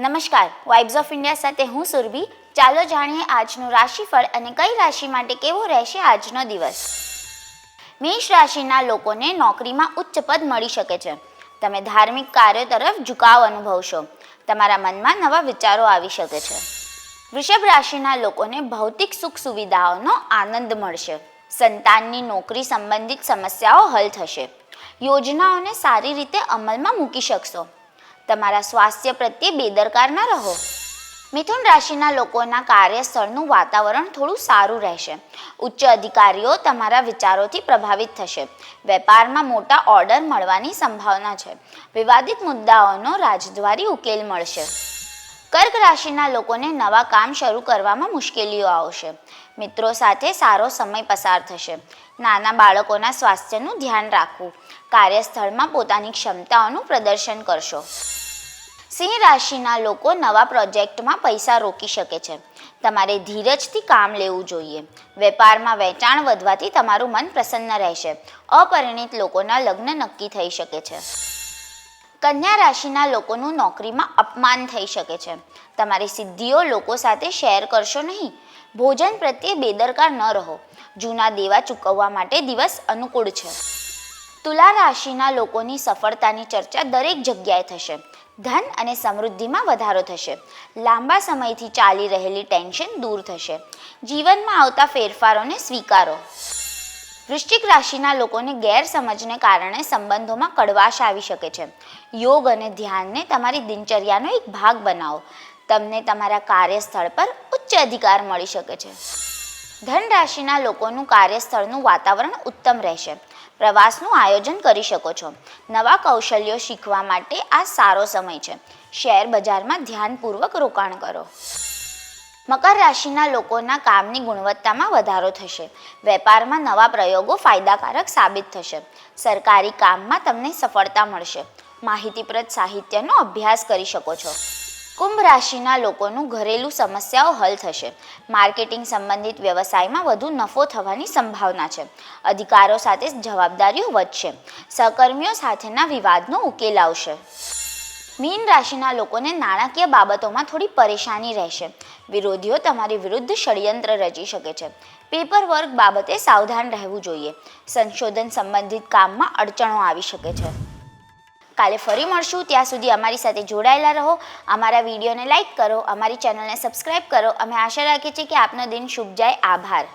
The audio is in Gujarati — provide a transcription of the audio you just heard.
નમસ્કાર વાઇબ્સ ઓફ ઇન્ડિયા સાથે હું સુરભી. ચાલો જાણીએ આજનું રાશિફળ અને કઈ રાશિ માટે કેવો રહેશે આજનો દિવસ. મેષ રાશિના લોકોને નોકરીમાં ઉચ્ચ પદ મળી શકે છે. તમે ધાર્મિક કાર્યો તરફ ઝુકાવ અનુભવશો. તમારા મનમાં નવા વિચારો આવી શકે છે. વૃષભ રાશિના લોકોને ભૌતિક સુખ સુવિધાઓનો આનંદ મળશે. સંતાનની નોકરી સંબંધિત સમસ્યાઓ હલ થશે. યોજનાઓને સારી રીતે અમલમાં મૂકી શકશો. તમારા સ્વાસ્થ્ય પ્રત્યે બેદરકાર ન રહો. મિથુન રાશિના લોકોના કાર્યસ્થળનું વાતાવરણ થોડું સારું રહેશે. ઉચ્ચ અધિકારીઓ તમારા વિચારોથી પ્રભાવિત થશે. વેપારમાં મોટા ઓર્ડર મળવાની સંભાવના છે. વિવાદિત મુદ્દાઓનો રાજદ્વારી ઉકેલ મળશે. કર્ક રાશિના લોકોને નવા કામ શરૂ કરવામાં મુશ્કેલીઓ આવશે. મિત્રો સાથે સારો સમય પસાર થશે. નાના બાળકોના સ્વાસ્થ્યનું ધ્યાન રાખવું. કાર્યસ્થળમાં પોતાની ક્ષમતાઓનું પ્રદર્શન કરશો. સિંહ રાશિના લોકો નવા પ્રોજેક્ટમાં પૈસા રોકી શકે છે. તમારે ધીરજથી કામ લેવું જોઈએ. વેપારમાં વેચાણ વધવાથી તમારું મન પ્રસન્ન રહેશે. અપરિણિત લોકોના લગ્ન નક્કી થઈ શકે છે. કન્યા રાશિના લોકોનું નોકરીમાં અપમાન થઈ શકે છે. તમારી સિદ્ધિઓ લોકો સાથે શેર કરશો નહીં. ભોજન પ્રત્યે બેદરકાર ન રહો. જૂના દેવા ચૂકવવા માટે દિવસ અનુકૂળ છે. તુલા રાશિના લોકોની સફળતાની ચર્ચા દરેક જગ્યાએ થશે. ધન અને સમૃદ્ધિમાં વધારો થશે. લાંબા સમયથી ચાલી રહેલી ટેન્શન દૂર થશે. જીવનમાં આવતા ફેરફારોને સ્વીકારો. વૃશ્ચિક રાશિના લોકોને ગેરસમજને કારણે સંબંધોમાં કડવાશ આવી શકે છે. યોગ અને ધ્યાનને તમારી દિનચર્યાનો એક ભાગ બનાવો. તમને તમારા કાર્યસ્થળ પર ઉચ્ચ અધિકાર મળી શકે છે. ધન રાશિના લોકોનું કાર્યસ્થળનું વાતાવરણ ઉત્તમ રહેશે. પ્રવાસનું આયોજન કરી શકો છો. નવા કૌશલ્યો શીખવા માટે આ સારો સમય છે. શેર બજારમાં ધ્યાનપૂર્વક રોકાણ કરો. મકર રાશિના લોકોના કામની ગુણવત્તામાં વધારો થશે. વેપારમાં નવા પ્રયોગો ફાયદાકારક સાબિત થશે. સરકારી કામમાં તમને સફળતા મળશે. માહિતીપ્રદ સાહિત્યનો અભ્યાસ કરી શકો છો. કુંભ રાશિના લોકોનું ઘરેલું સમસ્યાઓ હલ થશે. માર્કેટિંગ સંબંધિત વ્યવસાયમાં વધુ નફો થવાની સંભાવના છે. અધિકારો સાથે જવાબદારીઓ વધશે. સહકર્મીઓ સાથેના વિવાદનો ઉકેલ આવશે. મીન રાશિના લોકોને નાણાકીય બાબતોમાં થોડી પરેશાની રહેશે. વિરોધીઓ તમારી વિરુદ્ધ ષડયંત્ર રચી શકે છે. પેપર વર્ક બાબતે સાવધાન રહેવું જોઈએ. સંશોધન સંબંધિત કામમાં અડચણો આવી શકે છે. કાલે ફરી મળશું. ત્યાં સુધી અમારી સાથે જોડાયેલા રહો. અમારા વિડીયોને લાઇક કરો, અમારી ચેનલને સબસ્ક્રાઈબ કરો. અમે આશા રાખીએ છીએ કે આપનો દિન શુભ જાય. આભાર.